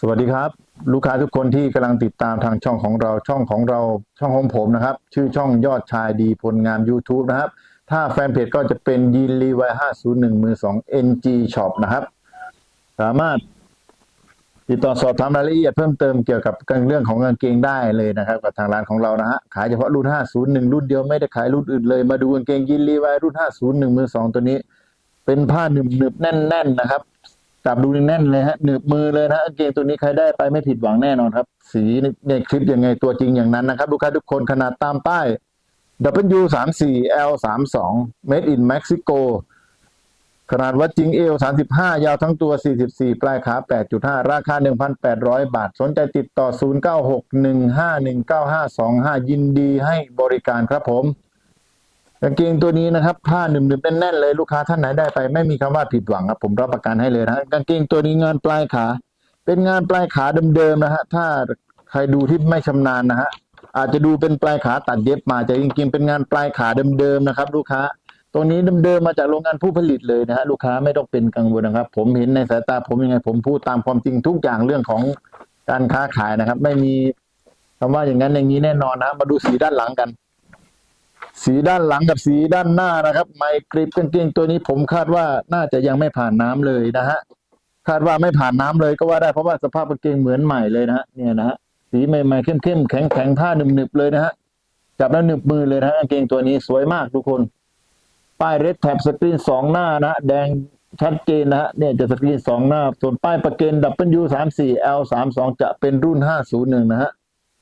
สวัสดีครับ ลูกค้าทุกคนที่กำลังติดตามทางช่องของเราช่องของเราช่องของผมนะครับ ชื่อช่องยอดชายดีผลงาน YouTube นะครับ ถ้าแฟนเพจก็จะเป็นยีนรีวายห้าศูนย์หนึ่งมือสอง NG Shop นะครับ สามารถติดต่อสอบถามรายละเอียดเพิ่มเติมเกี่ยวกับเรื่องของกางเกงได้เลยนะครับ กับทางร้านของเรานะฮะขายเฉพาะรุ่น 501 รุ่นเดียวไม่ได้ขายรุ่นอื่นเลยมาดูกางเกงยีนรีวายรุ่น 501 มือสองตัวนี้ เป็นผ้าหนึบหนึบๆแน่น ๆ นะครับ จับดูแน่นเลยฮะหนึบมือเลยนะเกงตัวนี้ใครได้ไปไม่ผิดหวังแน่นอนครับ สีในคลิปยังไงตัวจริงอย่างนั้นนะครับ ลูกค้าทุกคนขนาดตามป้าย W 3 4 L 3 2 Made in Mexico ขนาดวัดจริงเอว35 ยาวทั้งตัว 44 ปลายขา 8.5 ราคา 1,800 บาท สนใจติดต่อ 0961519525 ยินดีให้บริการครับผม กางเกงตัวนี้นะครับผ้าหนึบๆแน่นๆเลยลูกค้าท่านไหนได้ไป ไม่มีคำว่าผิดหวังครับผมรับประกันให้เลยนะกางเกงตัวนี้งานปลายขา เป็นงานปลายขาเดิมๆนะฮะถ้าใครดูที่ไม่ชำนาญนะฮะอาจจะดูเป็นปลายขาตัดเย็บมาแต่จริงๆเป็นงานปลายขาเดิมๆนะครับ ลูกค้าตรงนี้เดิมๆมาจากโรงงานผู้ผลิตเลยนะฮะลูกค้าไม่ต้องเป็นกังวลนะครับ ผมเห็นในสายตาผมยังไง ผมพูดตามความจริงทุกอย่างเรื่องของการค้าขายนะครับ ไม่มีคำว่าอย่างนั้นอย่างนี้แน่นอนนะ มาดูสีด้านหลังกัน สีด้านหลังกับสีด้านหน้านะครับ ไมกริปกางเกงตัวนี้ผมคาดว่าน่าจะยังไม่ผ่านน้ำเลยนะฮะคาดว่าไม่ผ่านน้ำเลยก็ว่าได้เพราะว่าสภาพกางเกงเหมือนใหม่เลยนะฮะเนี่ยนะฮะสีใหม่ๆเข้มๆแข็งๆผ้าหนึบๆเลยนะฮะจับแล้วหนึบมือเลยนะฮะกางเกงตัวนี้สวยมากทุกคน ป้ายเรดแท็บสกรีนสองหน้านะแดงชัดเจนนะฮะเนี่ยจะสกรีนสองหน้า ส่วนป้ายประเกน W สามสี่ L สามสองจะเป็นรุ่นห้าศูนย์หนึ่งนะฮะ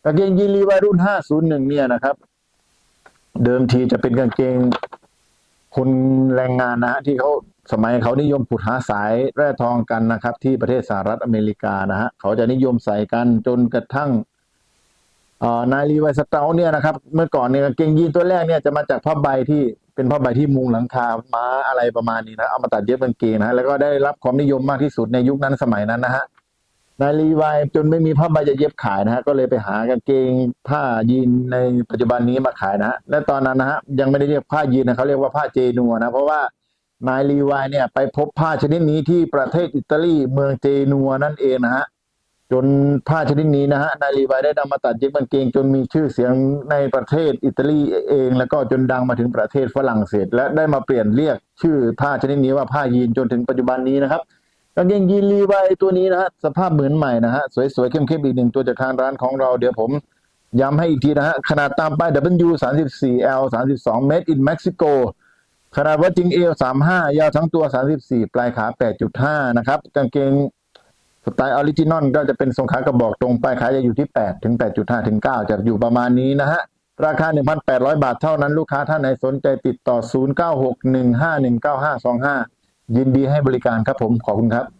กางเกงยีนรีวารุ่นห้าศูนย์หนึ่งเนี่ยนะครับ เดิมทีจะเป็นกางเกงคนแรงงานนะฮะที่เขาสมัยเขานิยมขุดหาสายแร่ทองกันนะครับ ที่ประเทศสหรัฐอเมริกานะฮะเขาจะนิยมใส่กันจนกระทั่งนายรีไวสเตลเนี่ยนะครับ เมื่อก่อนเนี่ยกางเกงยีนตัวแรกเนี่ยจะมาจากผ้าใบที่เป็นผ้าใบที่มุงหลังคาม้าอะไรประมาณนี้นะเอามาตัดเย็บกางเกงนะฮะแล้วก็ได้รับความนิยมมากที่สุดในยุคนั้นสมัยนั้นนะฮะ นายรีวายจนไม่มีผ้าใบจะเย็บขายนะฮะก็เลยไปหากางเกงผ้ายีนในปัจจุบันนี้มาขายนะฮะและตอนนั้นนะฮะยังไม่ได้เรียกผ้ายีนนะเขาเรียกว่าผ้าเจนัวนะเพราะว่านายรีวายเนี่ยไปพบผ้าชนิดนี้ที่ประเทศอิตาลีเมืองเจนัวนั่นเองนะฮะจนผ้าชนิดนี้นะฮะนายรีวายได้นำมาตัดเย็บกางเกงจนมีชื่อเสียงในประเทศอิตาลีเอง แล้วก็จนดังมาถึงประเทศฝรั่งเศส และได้มาเปลี่ยนเรียกชื่อผ้าชนิดนี้ว่าผ้ายีนจนถึงปัจจุบันนี้นะครับ กางเกงยีนรีไวตัวนี้นะฮะสภาพเหมือนใหม่นะฮะสวยๆเข้มๆอีกหนึ่งตัวจากทางร้านของเราเดี๋ยวผมย้ำให้อีกทีนะฮะขนาดตามป้าย W 3 4 L 3 2 Made in Mexico ขนาดวัดจริง L 3 5ยาวทั้งตัว 34 ปลายขา 8.5 นะครับ กางเกงสไตล์ออริจินอลก็จะเป็นทรงขากระบอกตรงปลายขาจะอยู่ที่ 8 ถึง 8.5 ถึง 9 จะอยู่ประมาณนี้นะฮะ ราคา 1,800 บาทเท่านั้นลูกค้าท่านไหนสนใจติดต่อ 0961519525 ยินดีให้บริการครับผมขอบคุณครับ